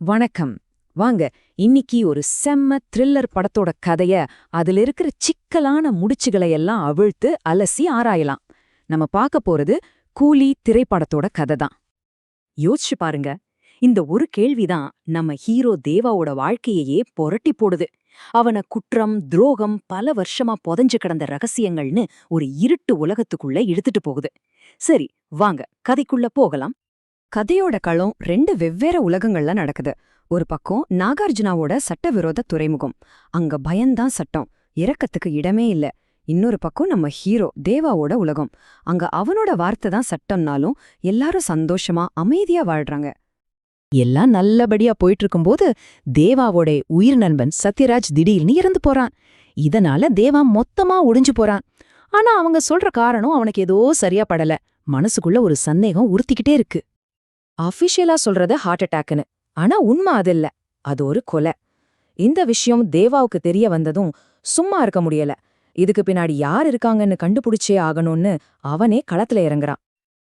வணக்கம். வாங்க இன்னிக்கு ஒரு செம்ம த்ரில்லர் படத்தோட கதைய அதுல இருக்கிற சிக்கலான முடிச்சுகளை எல்லாம் அவிழ்த்து அலசி ஆராயலாம். நம்ம பார்க்க போறது கூலி திரைப்படத்தோட கதை தான் யோசிச்சு பாருங்க இந்த ஒரு கேள்விதான் நம்ம ஹீரோ தேவாவோட வாழ்க்கையையே புரட்டி போடுது. அவன குற்றம் துரோகம் பல வருஷமா புதஞ்சு கிடந்த ரகசியங்கள்னு ஒரு இருட்டு உலகத்துக்குள்ள இழுத்துட்டு போகுது. சரி வாங்க கதைக்குள்ள போகலாம். கதையோட களம் ரெண்டு வெவ்வேறு உலகங்கள்ல நடக்குது. ஒரு பக்கம் நாகார்ஜுனாவோட சட்டவிரோத துறைமுகம். அங்க பயம்தான் சட்டம். இறக்கத்துக்கு இடமே இல்ல. இன்னொரு பக்கம் நம்ம ஹீரோ தேவாவோட உலகம். அங்க அவனோட வார்த்தை தான் சட்டம்னாலும் எல்லாரும் சந்தோஷமா அமைதியா வாழ்றாங்க. எல்லாம் நல்லபடியா போயிட்டு இருக்கும்போது தேவாவோட உயிர் நண்பன் சத்யராஜ் திடீர்னு இறந்து போறான். இதனால தேவா மொத்தமா ஒடிஞ்சு போறான். ஆனா அவங்க சொல்ற காரணம் அவனுக்கு ஏதோ சரியா படல. மனசுக்குள்ள ஒரு சந்தேகம் உறுத்திக்கிட்டே இருக்கு. அஃபிஷியலா சொல்றது ஹார்ட் அட்டாக்னு ஆனா உண்மை அது இல்ல. அது ஒரு கொலை. இந்த விஷயம் தேவாவுக்கு தெரிய வந்ததும் சும்மா இருக்க முடியல. இதுக்கு பின்னாடி யார் இருக்காங்கன்னு கண்டுபிடிச்சே ஆகணும்னு அவனே களத்துல இறங்குறான்.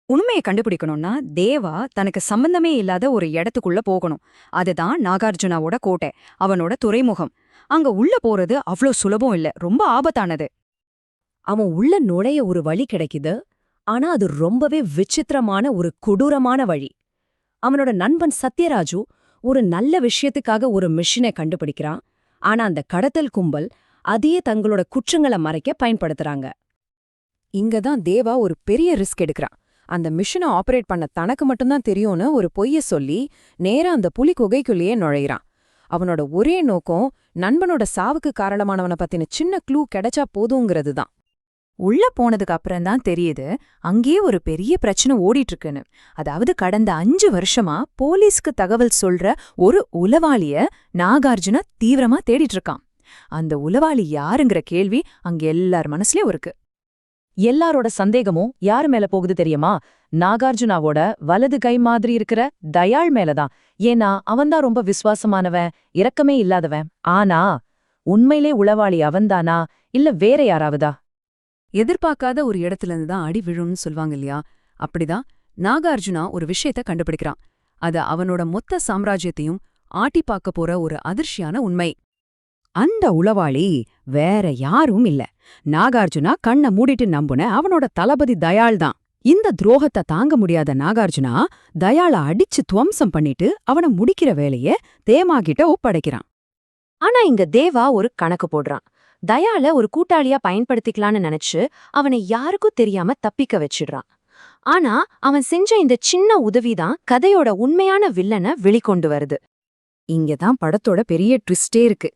உண்மையை கண்டுபிடிக்கணும்னா தேவா தனக்கு சம்பந்தமே இல்லாத ஒரு இடத்துக்குள்ள போகணும். அதுதான் நாகார்ஜுனாவோட கோட்டை அவனோட துறைமுகம். அங்க உள்ள போறது அவ்ளோ சுலபம் இல்ல. ரொம்ப ஆபத்தானது. அவன் உள்ள நுழைய ஒரு வழி கிடைக்குது. ஆனா அது ரொம்பவே விசித்திரமான ஒரு கொடூரமான வழி. அவனோட நண்பன் சத்யராஜு ஒரு நல்ல விஷயத்துக்காக ஒரு மிஷினை கண்டுபிடிக்கிறான் ஆனா அந்த கடத்தல் கும்பல் அதையே தங்களோட குற்றங்களை மறைக்க பயன்படுத்துறாங்க. இங்கதான் தேவா ஒரு பெரிய ரிஸ்க் எடுக்கிறான் அந்த மிஷினை ஆபரேட் பண்ண தனக்கு மட்டும்தான் தெரியும்னு ஒரு பொய்ய சொல்லி நேரா அந்த புலி குகைக்குள்ளேயே நுழையிறான் அவனோட ஒரே நோக்கம் நண்பனோட சாவுக்கு காரணமானவன பத்தின சின்ன க்ளூ கிடைச்சா போதுங்கிறது தான் உள்ள போனதுக்கு அப்புறம் தான் தெரியுது அங்கேயே ஒரு பெரிய பிரச்சனை ஓடிட்டு இருக்குன்னு அதாவது கடந்த அஞ்சு வருஷமா போலீஸ்க்கு தகவல் சொல்ற ஒரு உளவாளிய நாகார்ஜுனா தீவிரமா தேடிட்டு இருக்கான் அந்த உளவாளி யாருங்கிற கேள்வி அங்க எல்லார் மனசுலயும் இருக்கு. எல்லாரோட சந்தேகமும் யாரு மேல போகுது தெரியுமா? நாகார்ஜுனாவோட வலது கை மாதிரி இருக்கிற தயாள் மேலதான். ஏன்னா அவன்தான் ரொம்ப விசுவாசமானவன் இரக்கமே இல்லாதவன். ஆனா உண்மையிலே உளவாளி அவன்தானா? இல்ல வேற யாராவதா? எதிர்பார்க்காத ஒரு இடத்துல இருந்து தான் அடி விழும்னு சொல்வாங்க இல்லையா? அப்படிதான் நாகார்ஜுனா ஒரு விஷயத்த கண்டுபிடிக்கிறான். அது அவனோட மொத்த சாம்ராஜ்யத்தையும் ஆட்டி பார்க்க போற ஒரு அதிர்ச்சியான உண்மை. அந்த உளவாளி வேற யாரும் இல்ல. நாகார்ஜுனா கண்ணை மூடிட்டு நம்புன அவனோட தளபதி தயாள் தான் இந்த துரோகத்தை தாங்க முடியாத நாகார்ஜுனா தயாள அடிச்சு துவம்சம் பண்ணிட்டு அவன முடிக்கிற வேலைய தேமாகிட்ட ஒப்படைக்கிறான். ஆனா இங்க தேவா ஒரு கணக்கு போடுறான். தயால ஒரு கூட்டாளியா பயன்படுத்திக்கலான்னு நினைச்சு அவனை யாருக்கும் தெரியாம தப்பிக்க வச்சிடுறான். ஆனா அவன் செஞ்ச இந்த சின்ன உதவிதான் கதையோட உண்மையான வில்லனை வெளிக்கொண்டு வருது. இங்கதான் படத்தோட பெரிய ட்விஸ்டே இருக்கு.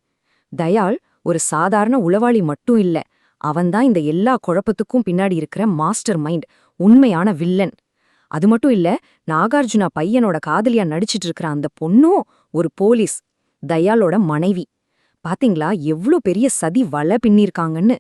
தயாள் ஒரு சாதாரண உளவாளி மட்டும் இல்ல அவன்தான் இந்த எல்லா குழப்பத்துக்கும் பின்னாடி இருக்கிற மாஸ்டர் மைண்ட் உண்மையான வில்லன் அது மட்டும் இல்ல நாகார்ஜுனா பையனோட காதலியா நடிச்சிட்டு இருக்கிற அந்த பொண்ணும் ஒரு போலீஸ் தயாளோட மனைவி. பாத்தீங்களா? எவ்ளோ பெரிய சதி வலை பின்னிருக்காங்கன்னு.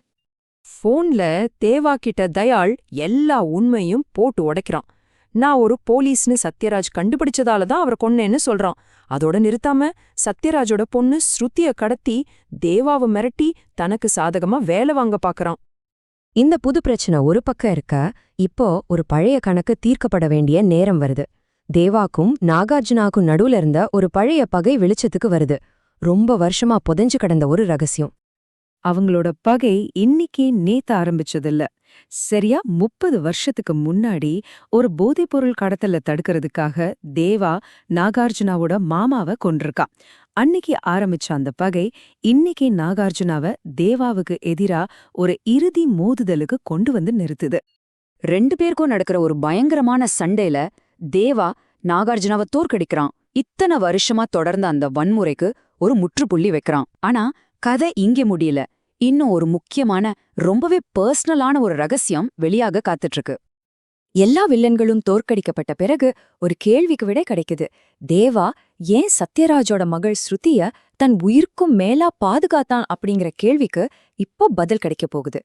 போன்ல தேவா கிட்ட தயாள் எல்லா உண்மையும் போட்டு உடைக்கிறான். நான் ஒரு போலீஸ்னு சத்யராஜ் கண்டுபிடிச்சதால தான் அவரை கொன்னேன்னு சொல்றான். அதோட நிறுத்தாம சத்யராஜோட பொண்ணு ஸ்ருத்திய கடத்தி தேவாவை மிரட்டி தனக்கு சாதகமா வேலை வாங்க பாக்கறான். இந்த புது பிரச்சனை ஒரு பக்கம் இருக்க இப்போ ஒரு பழைய கணக்கு தீர்க்கப்பட வேண்டிய நேரம் வருது. தேவாக்கும் நாகார்ஜுனாக்கும் நடுவுல இருந்த ஒரு பழைய பகை வெளிச்சத்துக்கு வருது. ரொம்ப வருஷமா புதைஞ்சு கிடந்த ஒரு ரகசியம். அவங்களோட பகை இன்னிக்கு நேத்து ஆரம்பிச்சதில்ல. சரியா முப்பது வருஷத்துக்கு முன்னாடி ஒரு போதைப்பொருள் கடத்தல தடுக்கிறதுக்காக தேவா நாகார்ஜுனாவோட மாமாவை கொன்றிருக்கான் அன்னிக்கு ஆரம்பிச்ச அந்த பகை இன்னிக்கு நாகார்ஜுனாவை தேவாவுக்கு எதிரா ஒரு இறுதி மோதுதலுக்கு கொண்டு வந்து நிறுத்துது. ரெண்டு பேருக்கும் நடக்கிற ஒரு பயங்கரமான சண்டையில தேவா நாகார்ஜுனாவை தோற்கடிக்கிறான். இத்தனை வருஷமா தொடர்ந்த அந்த வன்முறைக்கு ஒரு முற்றுப்புள்ளி வைக்கிறான். ஆனா கதை இங்கே முடியல. இன்னும் ஒரு முக்கியமான ரொம்பவே பர்சனலான ஒரு ரகசியம் வெளியாக காத்துட்டு எல்லா வில்லன்களும் தோற்கடிக்கப்பட்ட பிறகு ஒரு கேள்விக்கு விட கிடைக்குது. தேவா ஏன் சத்யராஜோட மகள் ஸ்ருதிய தன் உயிர்க்கும் மேலா பாதுகாத்தான் அப்படிங்கிற கேள்விக்கு இப்போ பதில் கிடைக்க போகுது.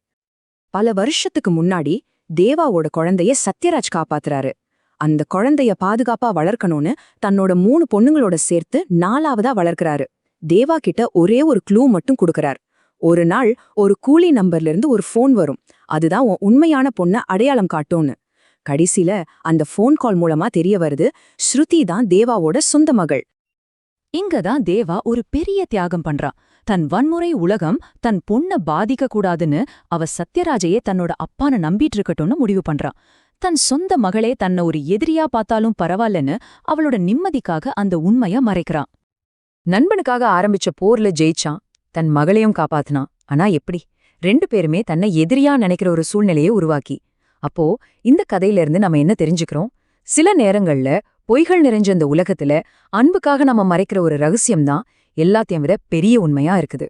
பல வருஷத்துக்கு முன்னாடி தேவாவோட குழந்தைய சத்யராஜ் காப்பாத்துறாரு. அந்த குழந்தைய பாதுகாப்பா வளர்க்கணும்னு தன்னோட மூணு பொண்ணுங்களோட சேர்த்து நாலாவதா வளர்க்கறாரு. தேவா கிட்ட ஒரே ஒரு க்ளூ மட்டும் கொடுக்கறார். ஒரு நாள் ஒரு கூலி நம்பர்ல இருந்து ஒரு ஃபோன் வரும். அதுதான் உன் உண்மையான பொண்ண அடையாளம் காட்டும்னு. கடைசில அந்த ஃபோன் கால் மூலமா தெரிய வருது ஸ்ருதி தான் தேவாவோட சொந்த மகள். இங்கதான் தேவா ஒரு பெரிய தியாகம் பண்றான் தன் வன்முறை உலகம் தன் பொண்ண பாதிக்க கூடாதுன்னு அவ சத்யராஜையே தன்னோட அப்பான நம்பிட்டு இருக்கட்டும்னு முடிவு பண்றான் தன் சொந்த மகளே தன்னை ஒரு எதிரியா பார்த்தாலும் பரவாயில்லன்னு அவளோட நிம்மதிக்காக அந்த உண்மைய மறைக்கிறான் நண்பனுக்காக ஆரம்பிச்ச போர்ல ஜெயிச்சான். தன் மகளையும் காப்பாத்தினான். ஆனா எப்படி? ரெண்டு பேருமே தன்னை எதிரியா நினைக்கிற ஒரு சூழ்நிலையை உருவாக்கி. அப்போ இந்த கதையில இருந்து நம்ம என்ன தெரிஞ்சுக்கிறோம்? சில நேரங்கள்ல பொய்கள் நிறைஞ்ச இந்த உலகத்துல அன்புக்காக நம்ம மறைக்கிற ஒரு ரகசியம்தான் எல்லாத்தையும் விட பெரிய உண்மையா இருக்குது.